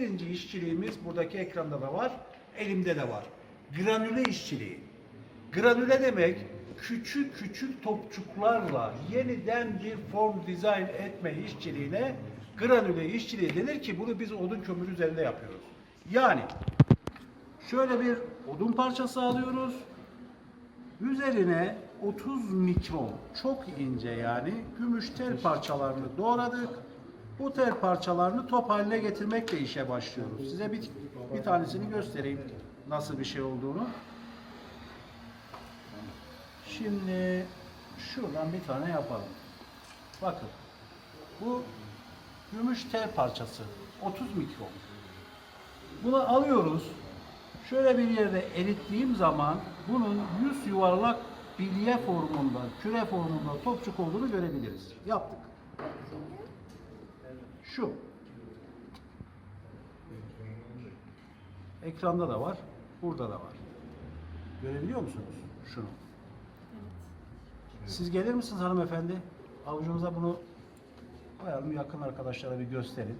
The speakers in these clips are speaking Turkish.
Birinci işçiliğimiz buradaki ekranda da var, elimde de var. Granüle işçiliği. Granüle demek küçük küçük topçuklarla yeniden bir form dizayn etme işçiliğine granüle işçiliği denir ki bunu biz odun kömür üzerinde yapıyoruz. Yani şöyle bir odun parçası alıyoruz. Üzerine 30 mikron çok ince yani gümüş tel parçalarını doğradık. Bu tel parçalarını top haline getirmekle işe başlıyoruz. Size bir, bir tanesini göstereyim nasıl bir şey olduğunu. Şimdi şuradan bir tane yapalım. Bakın. Bu gümüş tel parçası. 30 mikron. Bunu alıyoruz. Şöyle bir yerde erittiğim zaman bunun yüz yuvarlak bilye formunda, küre formunda topçuk olduğunu görebiliriz. Yaptık. Şu. Ekranda da var, burada da var. Görebiliyor musunuz şunu? Siz gelir misiniz hanımefendi? Avucumuza bunu koyalım yakın arkadaşlara bir gösterin.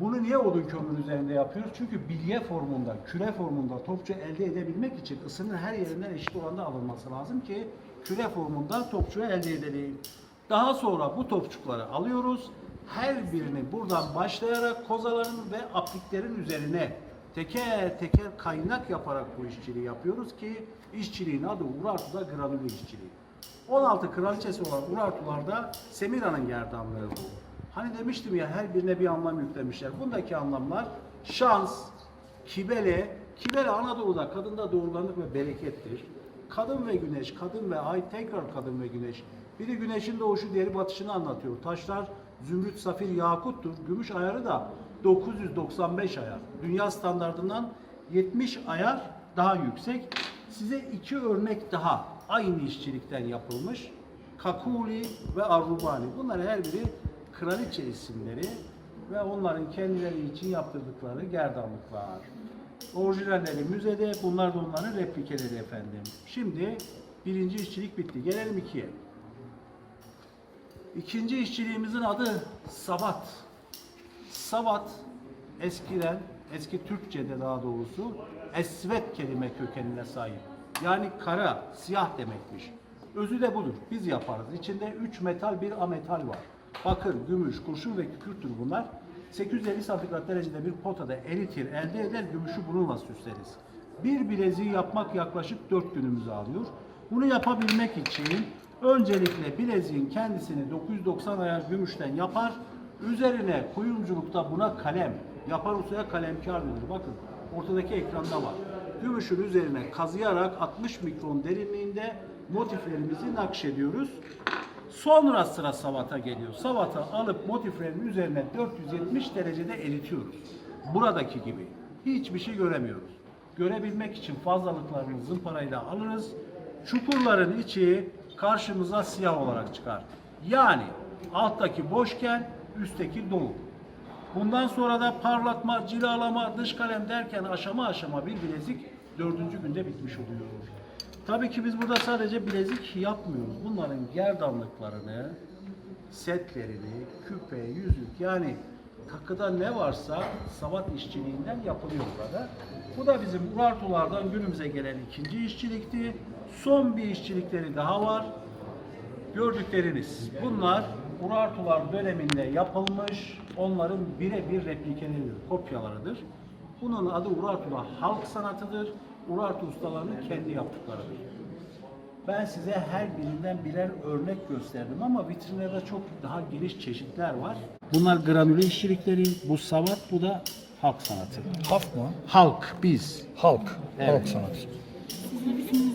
Bunu niye odun kömür üzerinde yapıyoruz? Çünkü bilye formunda, küre formunda topçu elde edebilmek için ısının her yerinden eşit oranda alınması lazım ki küre formunda topçuyu elde edelim. Daha sonra bu topçukları alıyoruz. Her birini buradan başlayarak kozaların ve apliklerin üzerine teker teker kaynak yaparak bu işçiliği yapıyoruz ki işçiliğin adı Urartu'da granülü işçiliği. 16 kraliçesi olan Urartularda Semira'nın gerdanlığı bu. Hani demiştim ya her birine bir anlam yüklemişler. Bundaki anlamlar şans, kibele, kibele Anadolu'da kadında doğurganlık ve berekettir. Kadın ve güneş, kadın ve ay, tekrar kadın ve güneş. Biri güneşin doğuşu, diğeri batışını anlatıyor. Taşlar zümrüt, safir, yakuttur. Gümüş ayarı da 995 ayar. Dünya standartından 70 ayar daha yüksek. Size iki örnek daha aynı işçilikten yapılmış. Kakuli ve Arrubani. Bunlar her biri kraliçe isimleri ve onların kendileri için yaptırdıkları gerdanlıklar. Orijinalleri müzede, bunlar da onların replikeleri efendim. Şimdi birinci işçilik bitti. Gelelim ikiye. İkinci işçiliğimizin adı sabat. Sabat eskiden, eski Türkçe'de daha doğrusu esvet kelime kökenine sahip. Yani kara, siyah demekmiş. Özü de budur. Biz yaparız. İçinde üç metal, bir ametal var. Bakır, gümüş, kurşun ve kükürttür bunlar. 850 santigrat derecede bir potada eritir, elde eder, gümüşü bununla süsleriz. Bir bileziği yapmak yaklaşık 4 günümüzü alıyor. Bunu yapabilmek için öncelikle bileziğin kendisini 990 ayar gümüşten yapar. Üzerine kuyumculukta buna kalem, yapar ustaya kalemkar denir. Bakın ortadaki ekranda var. Gümüşün üzerine kazıyarak 60 mikron derinliğinde motiflerimizi nakşediyoruz. Sonra sıra savata geliyor. Savata alıp motiflerin üzerine 470 derecede eritiyoruz. Buradaki gibi. Hiçbir şey göremiyoruz. Görebilmek için fazlalıklarını zımparayla alırız. Çukurların içi karşımıza siyah olarak çıkar. Yani alttaki boşken üstteki dolu. Bundan sonra da parlatma, cilalama, dış kalem derken aşama aşama bir bilezik dördüncü günde bitmiş oluyor. Tabii ki biz burada sadece bilezik yapmıyoruz. Bunların gerdanlıklarını, setlerini, küpe, yüzük yani takıda ne varsa savat işçiliğinden yapılıyor burada. Bu da bizim Urartulardan günümüze gelen ikinci işçilikti. Son bir işçilikleri daha var. Gördükleriniz bunlar Urartular döneminde yapılmış onların birebir replikeleridir, kopyalarıdır. Bunun adı Urartular halk sanatıdır. Urartu ustalarının kendi yaptıklarıdır. Ben size her birinden birer örnek gösterdim ama vitrinlerde çok daha geniş çeşitler var. Bunlar granüle işçilikleri, bu savat, bu da halk sanatı. Halk mı? Halk, biz. Halk. Evet. Halk sanatı. Sizin bütün